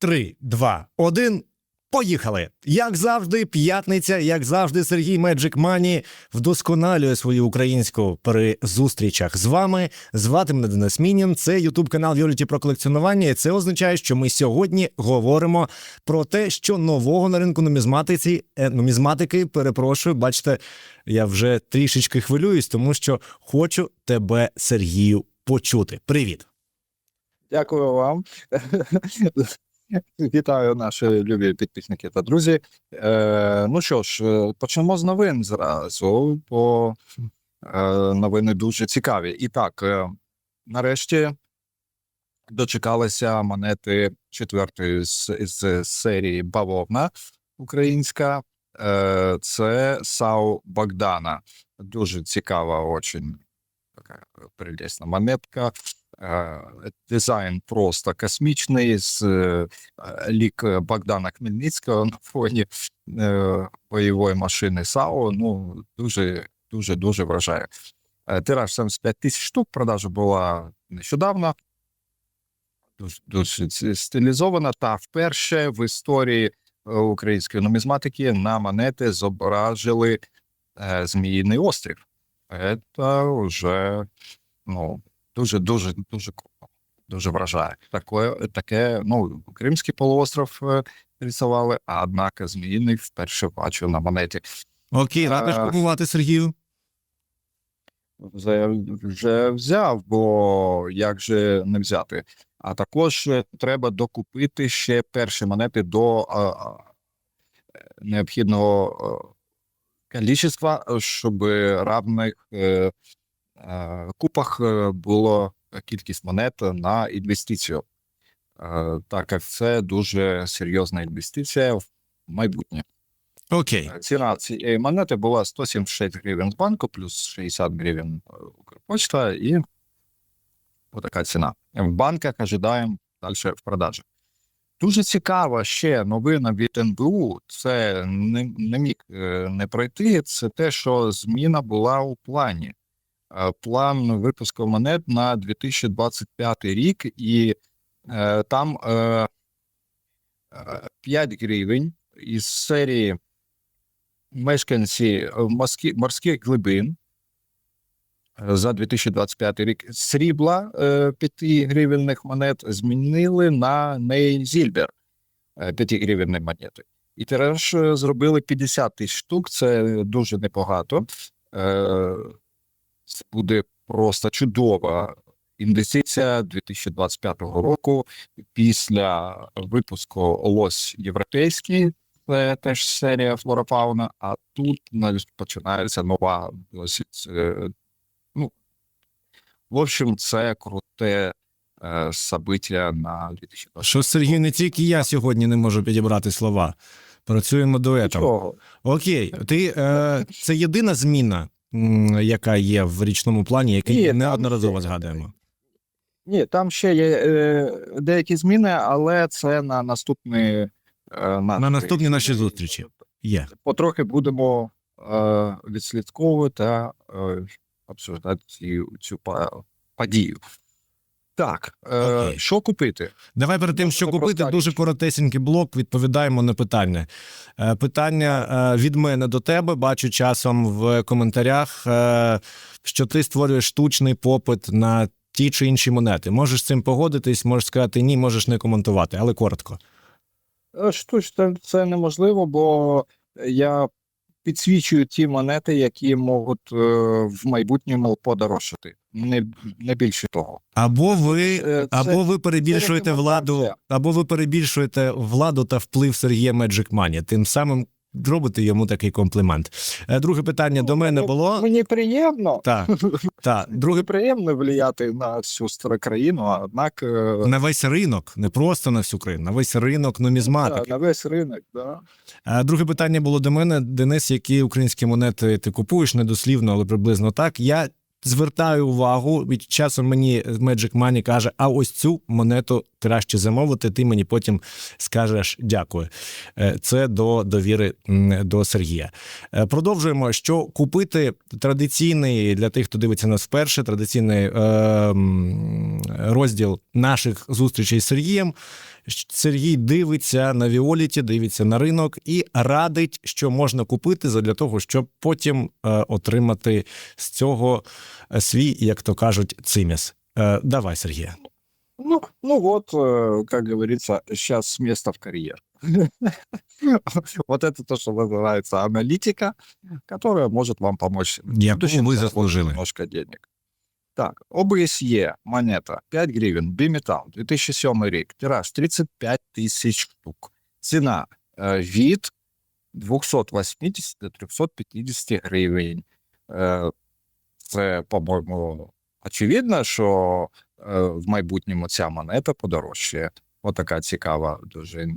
Три, два, один. Поїхали! Як завжди, п'ятниця, як завжди, Сергій Меджик Мані вдосконалює свою українську при зустрічах з вами. Звати мене Денис Мінін. Це Ютуб канал Віоліті про колекціонування. І це означає, що ми сьогодні говоримо про те, що нового на ринку нумізматиці, е, нумізматики, перепрошую, бачите, я вже трішечки хвилююсь, тому що хочу тебе, Сергію, почути. Привіт! Дякую вам. Вітаю наші любі підписники та друзі. Е, ну що ж, е, почнемо з новин зразу, бо е, новини дуже цікаві. І так, е, нарешті дочекалися монети четвертої з, з серії Бавовна українська. Е, це САУ Богдана. Дуже цікава, очень така прелесна монетка. Дизайн просто космічний з е, лік Богдана Хмельницького на фоні е, бойової машини САУ. Ну дуже дуже дуже вражає. Е, Тираж 75 тисяч штук. Продажа була нещодавно. Дуже, дуже стилізована. Та вперше в історії е, української нумізматики на монети зображили е, Зміїний острів. Це вже ну, дуже, дуже, дуже круто. Дуже вражає. Таке, таке, ну, Кримський полуостров е, рисували, а однак Зміїний вперше бачу на монеті. Окей, радиш Е, купувати Сергію. Вже, вже взяв, бо як же не взяти. А також е, треба докупити ще перші монети до а, а, необхідного кількості, щоб равних купах е, було кількість монет на інвестицію. Е, Так як це дуже серйозна інвестиція в майбутнє. Окей. Ціна цієї монети була 176 гривень з банку, плюс 60 гривень е, Укрпочта, і отака ціна. В банках ожидаємо далі в продажі. Дуже цікава ще новина від НБУ. Це не, не міг е, не пройти. Це те, що зміна була у плані. Е, План випуску монет на 2025 рік, і е, там е, е, 5 гривень із серії мешканці е, морських глибин е, за 2025 рік срібла е, 5 гривенних монет змінили на нейзільбер 5 гривенні монети. І тираж е, зробили 50 тисяч штук, це дуже небагато. Е, Це буде просто чудова інвестиція 2025 року після випуску лось європейський це теж серія флора-фауна, а тут навіть починається нова досить. Ну, в общем, це круте е, собиття на 2020 Що Сергій, не тільки я сьогодні не можу підібрати слова. Працюємо дуетом. Нічого. Окей, ти е, це єдина зміна, яка є в річному плані, який неодноразово згадуємо. Ні, там ще є е, деякі зміни, але це на наступні е, На наступні наші зустрічі. Є. Потрохи будемо е, відслідковувати та е, обсуждати цю, цю подію. Так, е, Окей. що купити? Давай перед тим, що купити, проста дуже річ. коротесенький блок. Відповідаємо на питання. Е, Питання е, від мене до тебе. Бачу часом в коментарях, е, що ти створюєш штучний попит на ті чи інші монети. Можеш з цим погодитись, можеш сказати ні, можеш не коментувати, але коротко. Е, Штучно це неможливо, бо я підсвічую ті монети, які можуть е, в майбутньому подорожчати. Не, не більше того. Або ви, Е, це- або ви перебільшуєте це владу, або ви перебільшуєте владу та вплив Сергія Money. Тим самим робите йому такий комплімент. Е, Друге питання до мене Ну, було. Мені приємно. Так, так. Друге приємно влияти на всю стару країну, а однак е, на весь ринок, не просто на всю країну, на весь ринок нумізматики. Так, на весь ринок. Да. Друге питання було до мене, Денис, які українські монети ти купуєш недослівно, але приблизно так. Я звертаю увагу, від часом мені Magic Money каже: а ось цю монету краще замовити. Ти мені потім скажеш дякую. Е, Це до довіри до Сергія. Е, Продовжуємо, що купити традиційний для тих, хто дивиться нас вперше, традиційний е, розділ наших зустрічей з Сергієм. Щ- Сергій дивиться на Віоліті, дивиться на ринок і радить, що можна купити для того, щоб потім е, отримати з цього е, свій, як то кажуть, циміс. Е, давай, Сергія. Ну, ну вот, э, как говорится, сейчас место в карьер. Вот это то, что называется аналитика, которая может вам помочь Яку будущем ви заработать заслужили. немножко денег. Так, ОБСЄ монета 5 гривен, Биметал, 2007 рік, тираж 35 тисяч штук. Ціна е, від 280 до 350 гривень. Е, це, по-моєму, очевидно, що е, в майбутньому ця монета подорожчає. Отака цікава, дуже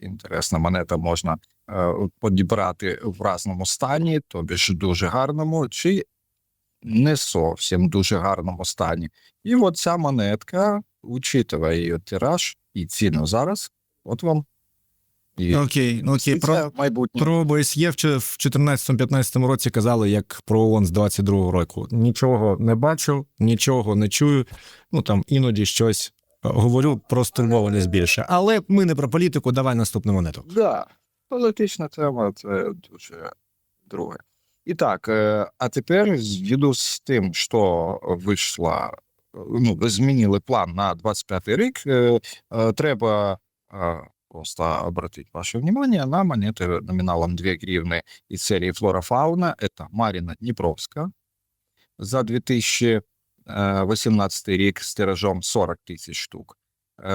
інтересна монета можна е, підібрати в разному стані, тобі ж дуже гарному, чи не зовсім дуже гарному стані. І от ця монетка, учитывая її тираж і ціну зараз, от вам і Окей, ну окей, про, майбутнє. про ОБСЄ в чо- в 14-15 році казали, як про ООН з 22-го року. Нічого не бачу, нічого не чую. Ну там іноді щось е, говорю про стурбованість більше. Але ми не про політику, давай наступну монету. Да, політична тема це дуже друге. І так, е, а тепер звіду з тим, що вийшла, е, ну, змінили план на 25 рік, е, е, треба е, просто обратить ваше внимание на монети номіналом 2 гривни із серії Флора Фауна. Це Маріна Дніпровська за 2018 рік з тиражом 40 тисяч штук.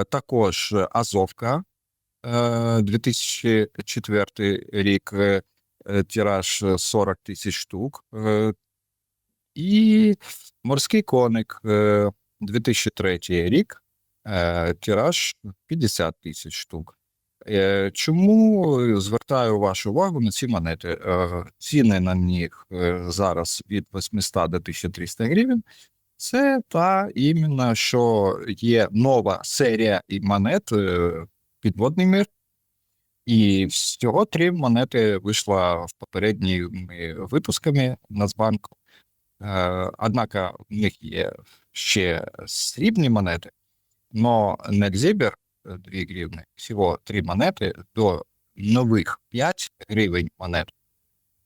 Також Азовка е, 2004 рік тираж е, 40 тисяч штук. Е, І морський коник е, 2003 рік, е, тираж 50 тисяч штук. Е, Чому звертаю вашу увагу на ці монети? Е, Ціни на них е, зараз від 800 до 1300 гривень. Це та іменно, що є нова серія монет е, підводний мир. І всього три монети вийшла в попередніми випусками Нацбанку. Е, Однак в них є ще срібні монети, але не Дзібер 2 гривни, всього три монети до нових 5 гривень монет.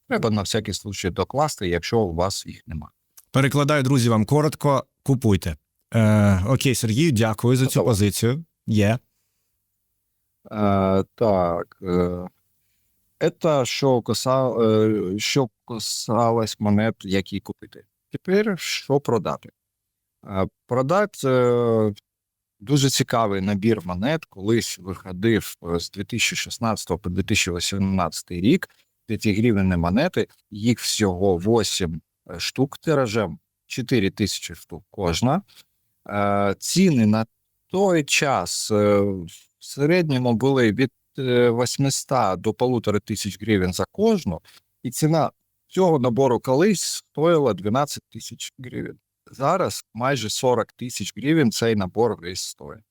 Треба на всякий случай докласти, якщо у вас їх немає. Перекладаю, друзі, вам коротко. Купуйте. Е, окей, Сергію, дякую за цю позицію. Є. Е, так. Е, це що, коса, е, що касалось монет, які купити. Тепер що продати? Е, продати е, дуже цікавий набір монет, колись виходив е, з 2016 по 2018 рік. 5 гривень монети, їх всього 8 штук тиражем, 4 тисячі штук кожна. Ціни на той час в середньому були від е, 800 до 1500 гривень за кожну, і ціна цього набору колись стоїла 12 тисяч гривень. Зараз майже 40 тисяч гривень цей набор весь стоїть.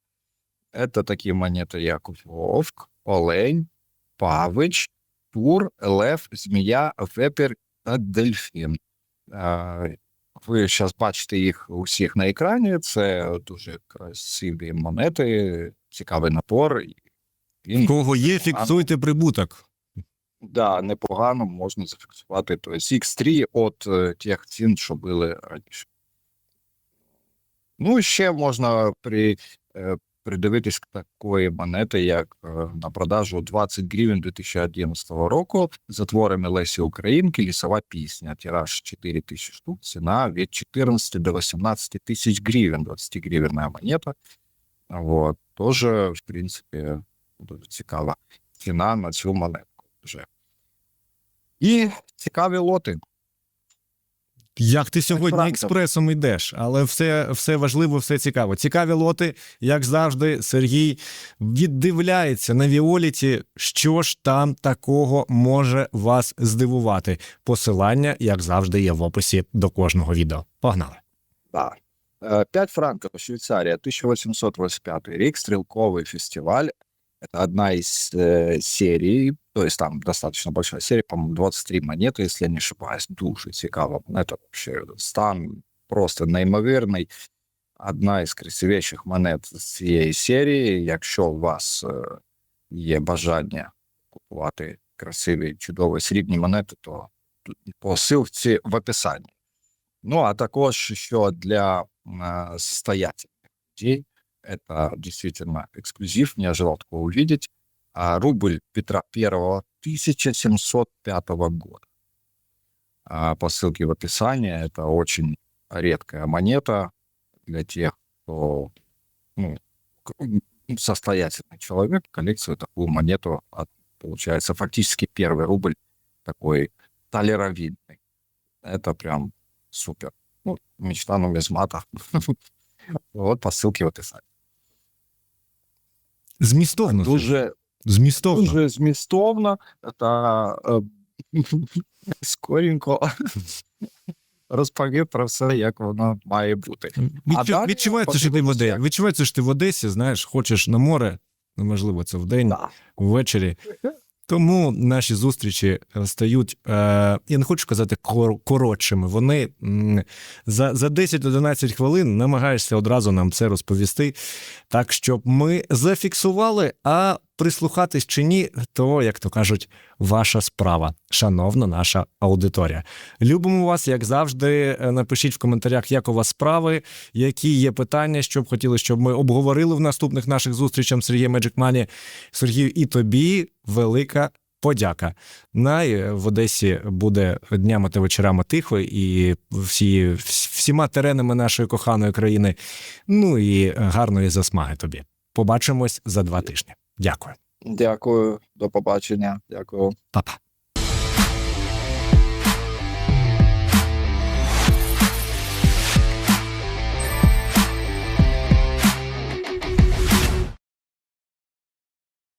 Це такі монети, як Вовк, Олень, Павич, Тур, Лев, Змія, Вепер та Дельфін. Е, Ви зараз бачите їх усіх на екрані. Це дуже красиві монети, цікавий напор. і В кого є, фіксуйте прибуток. да, непогано можна зафіксувати. Тобто X3 від е, тих цін, що були раніше. Ну, ще можна при, е, придивитись к такої монети, як е, на продажу 20 гривень 2011 року за творами Лесі Українки лісова пісня. Тираж 4 тисячі штук, ціна від 14 до 18 тисяч гривень, 20 гривенна монета. Вот. Тоже, в принципі, дуже цікава ціна на цю монетку вже. І цікаві лоти. Як ти сьогодні Франко. експресом йдеш, але все, все важливо, все цікаво. Цікаві лоти, як завжди, Сергій віддивляється на Віоліті, що ж там такого може вас здивувати. Посилання, як завжди, є в описі до кожного відео. Погнали. Так. 5 франков, Швейцария, 1885 рік, стрелковый фестиваль. Это одна из э, серий, то есть там достаточно большая серия, по-моему, 23 монеты, если я не ошибаюсь, дуже цікаво. Это вообще стан просто неймовірний. одна із красивіших монет з цієї серії. Якщо у вас е, є бажання купувати красиві, чудові срібні монети, то тут по ссылці в описанні. Ну, а також що для е, состоятельных людей это действительно эксклюзив, не ожидал такого увидеть. А рубль Петра I 1705 года. А по ссылке в описании это очень редкая монета для тех, кто ну, состоятельный человек, коллекцию такую монету, от, получается, фактически первый рубль такой толеровидный. Это прям супер. Ну, мечта нумизмата. Вот по ссылке в описании. Змістовно. Дуже, Змістовно. дуже змістовно та е, скоренько розповів про все, як воно має бути. Відчу- далі відчувається, що ти в Одесі. Відчувається, що ти в Одесі, знаєш, хочеш на море, неможливо, це вдень, Да. ввечері. Тому наші зустрічі е, стають, е, я не хочу казати кор- коротшими. Вони за, за 10-11 хвилин намагаєшся одразу нам це розповісти, так щоб ми зафіксували, а прислухатись чи ні, то, як то кажуть, ваша справа, шановна наша аудиторія. Любимо вас, як завжди. Е, Напишіть в коментарях, як у вас справи, які є питання, що б хотіли, щоб ми обговорили в наступних наших зустрічах з Сергієм Money. Сергію, і тобі велика подяка. Най в Одесі буде днями та вечорами тихо, і всі, всіма теренами нашої коханої країни. Ну і гарної засмаги тобі. Побачимось за два тижні. Дякую, Дякую, до побачення. Дякую. Па-па.